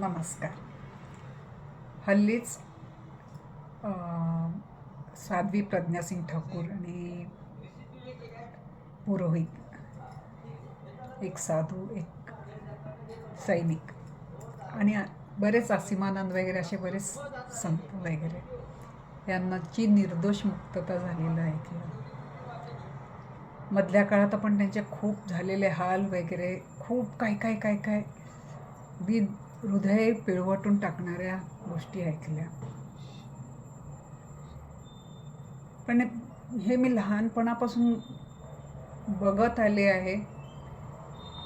नमस्कार. हल्लीच साध्वी प्रज्ञासिंग ठाकूर आणि पुरोहित एक साधू एक सैनिक आणि बरेच आसिमानंद वगैरे असे बरेच संत वगैरे यांनाची निर्दोष मुक्तता झालेलं ऐकलं मधल्या काळात आपण त्यांचे खूप झालेले हाल वगैरे खूप काय काय काय काय बी हृदय पिळवटून टाकणाऱ्या गोष्टी ऐकल्या. पण हे मी लहानपणापासून बघत आले आहे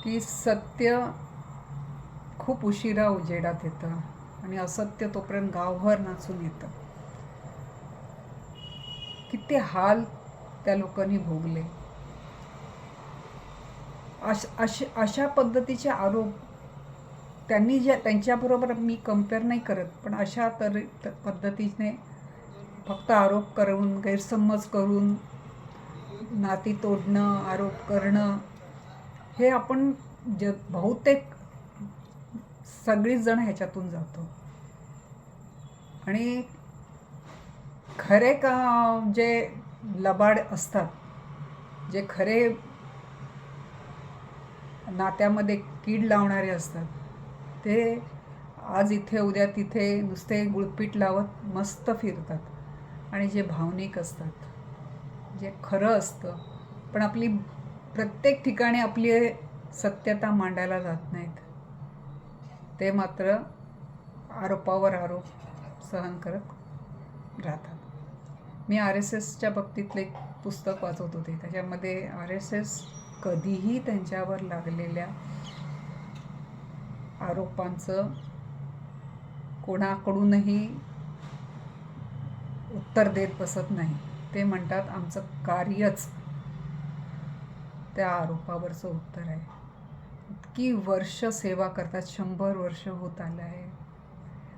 की सत्य खूप उशिरा उजेडात येतं आणि असत्य तोपर्यंत गावभर नाचून येतं. किती हाल त्या लोकांनी भोगले. अश अश अशा पद्धतीचे आरोप त्यांनी ज्या त्यांच्याबरोबर मी कंपेअर नाही करत पण अशा तर पद्धतीने फक्त आरोप करून गैरसमज करून नाती तोडणं आरोप करणं हे आपण ज बहुतेक सगळीच जण ह्याच्यातून जातो. आणि खरे का जे लबाड असतात जे खरे नात्यामध्ये कीड लावणारे असतात ते आज इथे उद्या तिथे नुसते गुळपीट लावत मस्त फिरतात. आणि जे भावनिक असतात जे खरं असतं पण आपली प्रत्येक ठिकाणी आपली सत्यता मांडायला जात नाहीत. ते मात्र आरोपावर आरोप सहन करत राहतात. मी आर एस एसच्या बाबतीतलं एक पुस्तक वाचत होते. त्याच्यामध्ये आर एस एस कधीही त्यांच्यावर लागलेल्या आरोपांचं कोणाकडूनही उत्तर देत बसत नाही. ते म्हणतात आमचं कार्यच त्या आरोपावरचं उत्तर आहे. इतकी वर्ष सेवा करतात शंभर वर्ष होत आलं आहे.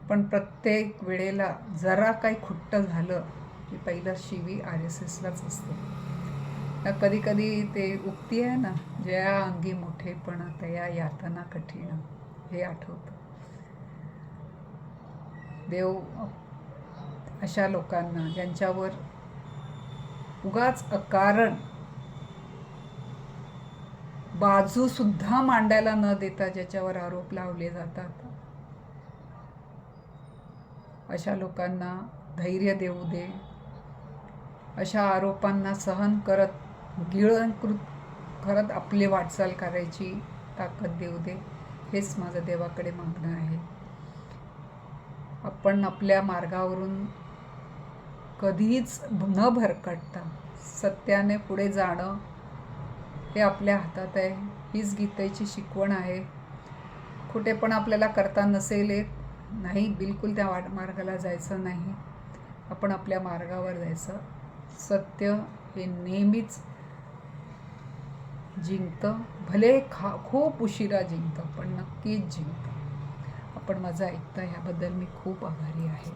पण प्रत्येक वेळेला जरा काही खुट्ट झालं की पहिलं शिवी आर एस एसलाच असते. कधी कधी ते उक्ती आहे ना जया अंगी मोठेपणा तया यातना कठीण. हे आठवतं. देव अशा लोकांना ज्यांच्यावर उगाच अकारण बाजूसुद्धा मांडायला न देता ज्याच्यावर आरोप लावले जातात अशा लोकांना धैर्य देऊ दे. अशा आरोपांना सहन करत गिळंकृत करत आपली वाटचाल करायची ताकद देऊ दे. हेच माझं देवाकडे मागणं आहे. आपण आपल्या मार्गावरून कधीच न भरकटता सत्याने पुढे जाणं हे आपल्या हातात आहे. हीच गीतेची शिकवण आहे. कुठे पण आपल्याला करता नसेल येत नाही बिलकुल त्या वाट मार्गाला जायचं नाही. आपण आपल्या मार्गावर जायचं. सत्य हे नेहमीच जिंकतं. भले खा खूप उशिरा जिंकतं पण नक्कीच जिंकतं. आपण माझं ऐकतं ह्याबद्दल मी खूप आभारी आहे.